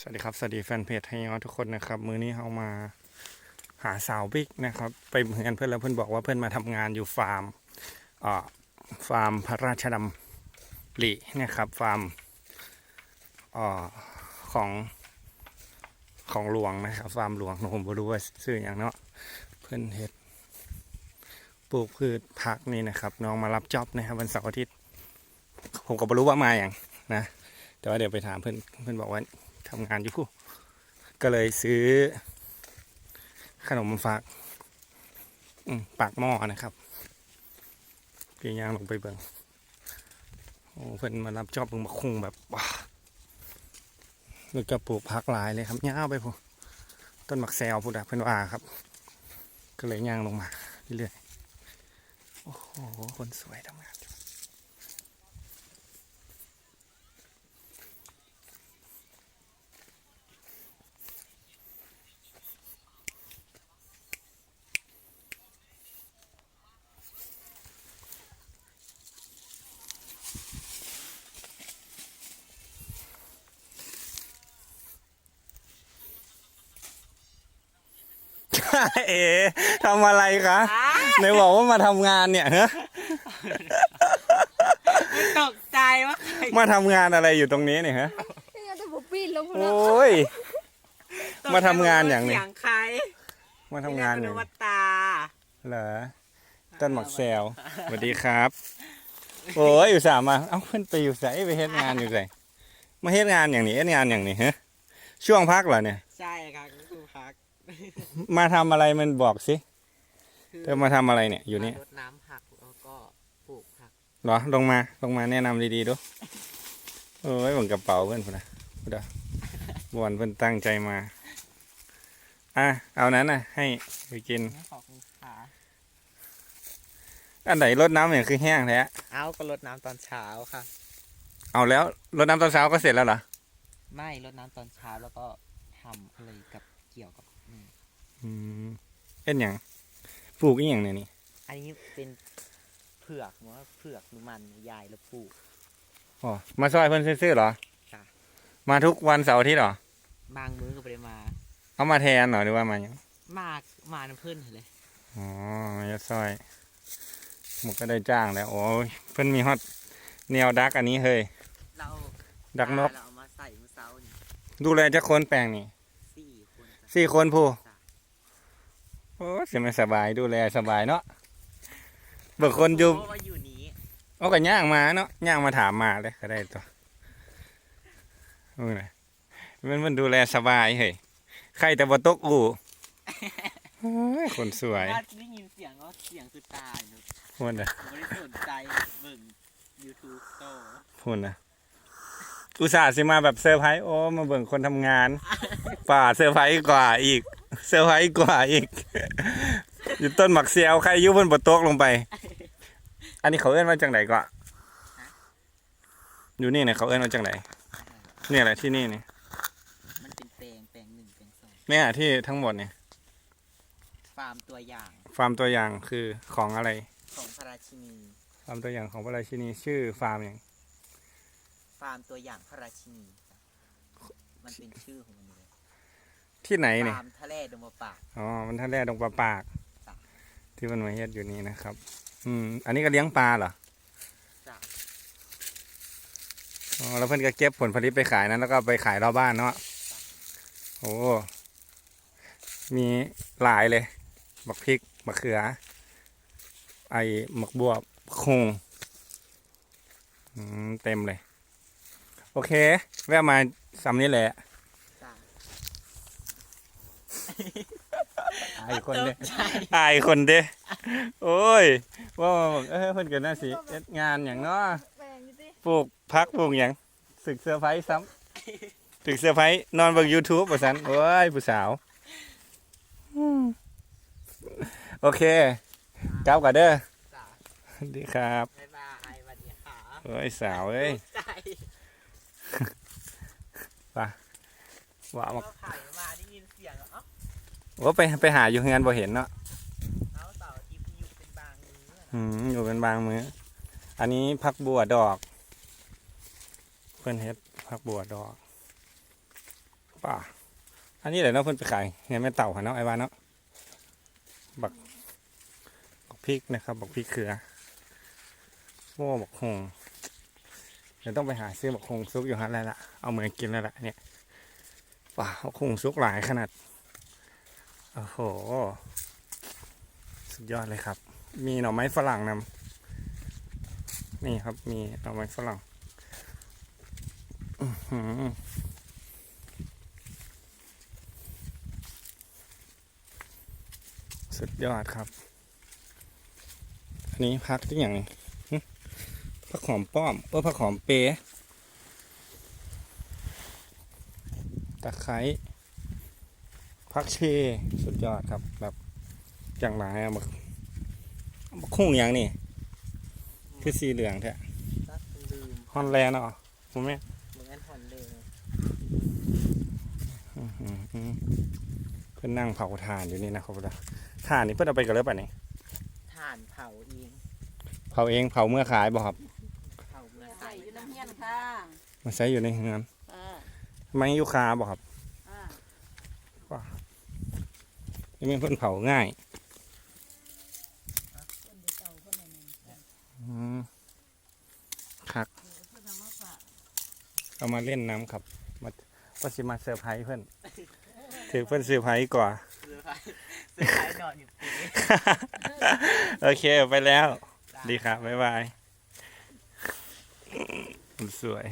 สวัสดีครับ สวัสดีแฟนเพจไทยอทุกคนนะครับ มือนี้เขามาหาสาวบิ๊กนะครับ ไปเหมือนเพื่อนแล้วเพื่อนบอกว่าเพื่อนมาทำงานอยู่ฟาร์มอ่าฟาร์มพระราชดำรินะครับฟาร์มอ่าของของหลวงนะครับฟาร์มหลวงผมรู้ว่าชื่ออย่างเนาะเพื่อนเฮ็ดปลูกพืชผักนี่นะครับ น้องมารับจ็อบนะครับวันเสาร์อาทิตย์ผมก็ไม่รู้ว่ามาอย่างนะ แต่ว่าเดี๋ยวไปถามเพื่อนเพื่อนบอกว่า ทำงานอยู่ ก็เลยซื้อ ขนมมาฝากปากหม้อนะครับเพียางลงไปเบิ่งโอ้เพิ่นมารับจอบเบิ่งมาคุงแบบว้าแล้วก็ปลูกพักหลายเลยครับย่างไปพูต้นหมักแซวพูดอะเพิ่นว่าครับ ก็เลยย่างลงมาเรื่อยๆโอ้โหคนสวยทำงาน เอ๋ทำอะไรคะไหนบอกว่ามาทำงานเนี่ยฮะตกใจว่าใครมาทำงานอะไรอยู่ตรงนี้เนี่ยฮะนี่ไงแต่ผมปีนลงโอแล้ว้ยตกใจมาทำงานอย่างนี้เสียงใคร มาทำงานอนี่ยู่วัดตาเหรอต้นหมักแซวสวัสดีครับ โอ้ยอยู่สามมา เอ้าเพิ่นไปอยู่ใส่ไปเฮ็ดงานอยู่ใส่มาเฮ็ดงานอย่างนี้เฮ็ดงานอย่างนี้ฮะช่วงพักเหรอเนี่ย ใช่ค่ะก็คือพัก มาทำอะไรมันบอกสิเธอมาทำอะไรเนี่ยอยู่นี่รดน้ำผักแล้วก็ปลูกผักเหรอลงมาลงมาแนะนำดีๆดูโอ้ยบนกระเป๋าเพื่อนพุ่นนะพุ่นนะบวนเพื่อนตั้งใจมาอะเอานั้นนะให้ไปกินขอบคุณค่ะอันไหนรดน้ำอย่างคือแห้งแท้เอาก็รดน้ำตอนเช้าค่ะ เอาแล้วรดน้ำตอนเช้าก็เสร็จแล้วเหรอไม่รดน้ำตอนเช้าแล้วก็ทำอะไรกับเกี่ยวกับนี่อืม เอ็นอย่างปลูกอีหยังเนี่ยนี่อันนี้เป็นเผือกว่าเผือกหรือมันยายแล้วปลูก อ๋อมาซอยเพื่อนซื้อๆเหรอจ้ะ มาทุกวันเสาร์อาทิตย์เหรอบางมื้อก็ไปมา เอามาแทนเหรอหรือว่ามาอย่างมากมาน้ำเพื่อนเลยอ๋อมาจะซอยหมกก็ได้จ้างแล้วโอ้ยเพื่อนมีฮอตแนวดักอันนี้เฮ้ยเราดักนกเราเอามาใส่มื้อเช้านี่ดูแลจะคนแปลงนี่สี่คนจ้ะสี่คนผู้จ้ะ โอ้เสียไม่สบายดูแลสบายเนาะเบิกคนอยู่เพราะว่าอยู่นี้เอาก็ย่างมาเนาะย่างมาถามมาเลยก็ได้ตัวโอ้ยนะมันมันดูแลสบายเฮ้ยใครแต่บ่ตกอู่โอ้ยคนสวยว่าได้ยินเสียงว่าเสียงคือตายเนอะพูดนะไม่ได้สนใจเบิ่ง YouTube โตพูดนะอุตส่าห์สิมาแบบเซอร์ไพรส์โอ้มาเบิ่งคนทำงาน ป่าเซอร์ไพรส์กว่าอีก เซอร์ไพรส์กว่าอีก อยู่ต้นหมักเซียวใครอยุ่บนบ่ตกลงไป อันนี้เขาเอื้อนมาจากไหนก็อยู่นี่เนี่ยเขาเอื้อนมาจากไหนเนี่ยแหละที่นี่เนี่ยมันเป็นแปลงแปลงหนึ่งแปลงสองเนี่ยที่ทั้งหมดเนี่ยฟาร์มตัวอย่างฟาร์มตัวอย่างคือของอะไร ของพระราชินี ฟาร์มตัวอย่างของพระราชินีชื่อฟาร์มอย่างฟาร์มตัวอย่างพระราชินีจ้ะมันเป็นชื่อของมันเลย ที่ไหนเนี่ยฟาร์มทะเลดงมะปาก อ๋อมันท่าแร่ดงปลาปาก จ้ะ ที่มันมาเฮ็ดอยู่นี่นะครับ อืม อันนี้ก็เลี้ยงปลาเหรอจ้ะอ๋อแล้วเพิ่นก็เก็บผลผลิตไปขายนั้นแล้วก็ไปขายรอบบ้านเนาะโอ้มีหลายเลยบักพริกบักเขือ ไอ้หมักบวบคงอืมเต็มเลย โอเค แวะมาซ้ำนี้แหละจ้ะ อายคนเด้ตกใจ อายคนเด้โอ้ยว่ามาบอกเออเพิ่นก็น่าสิเอ็ดงานอย่างเนาะแปลงอยู่สิปลูกพักปลูกอย่างศึกเสื้อร์ไพรส์ซ้ำศึกเสื้อร์ไพรส์นอนเบิ่ง YouTube ว่าซั่นโอ้ยผู้สาวอืมโอเคกลับกันเด้อจ้ะ สวัสดีครับบ๊ายบายสวัสดีค่ะเอ้ยสาวเอ้ยตกใจว่ามา ก็ขาย โอ้ไปไปหาอยู่เฮือนบ่เห็นเนาะเอาเสาร์อาทิตย์อยู่เป็นบางมื้ออืมอยู่เป็นบางมื้อ อันนี้พักบัวดอก เพิ่นเฮ็ดพักบัวดอกป่าอันนี้แหละเนาะเพิ่นไปขายเนี่ยแม่เต่าค่ะเนาะไอ้วานเนาะบักบักพริกนะครับบักพริกเขือโม่บักฮงเดี๋ยวต้องไปหาซื้อบักฮงซุกอยู่ฮันแล้วล่ะเอามือกินแล้วล่ะเนี่ยป่าบักฮงซุกหลายขนาด โอ้โห สุดยอดเลยครับ มีหน่อไม้ฝรั่งนำนี่ครับ มีหน่อไม้ฝรั่งสุดยอดครับ อันนี้พักที่อย่างหึผักหอมป้อมเออผักหอมเปย์ตะไคร้ พักเชสุดยอดครับ แบบอย่างไรอะบักบักคุ้งอย่างนี่คือสีเหลืองแท้ก็ลืมฮอนแลนด์เนาะผมแม่เหมือนกันถอนเลยอื้อหือหือเพื่อนนั่งเผาถ่านอยู่นี่นะครับถ่านนี่เพื่อนเอาไปกันเลยป่ะนี่ถ่านเผาเองเผาเองเผาเมื่อขายบ่ครับเผาเมื่อใส่ใส่อยู่น้ำเฮียนค่ะมาใช้อยู่ในเฮือนอ่าไม้ยูคาบ่ครับ อ่า นี่เป็นเพิ่นเผาง่ายอืมครับเพื่อนเอามาฝากเอามาเล่นน้ำครับ มาว่าสิมาเซอร์ไพรส์เพิ่นถือเพิ่นเซอร์ไพรส์กว่าซื้อไปซื้อไปนอนอยู่ปีโอเคไปแล้ว ดีครับ บ๊ายบาย สวย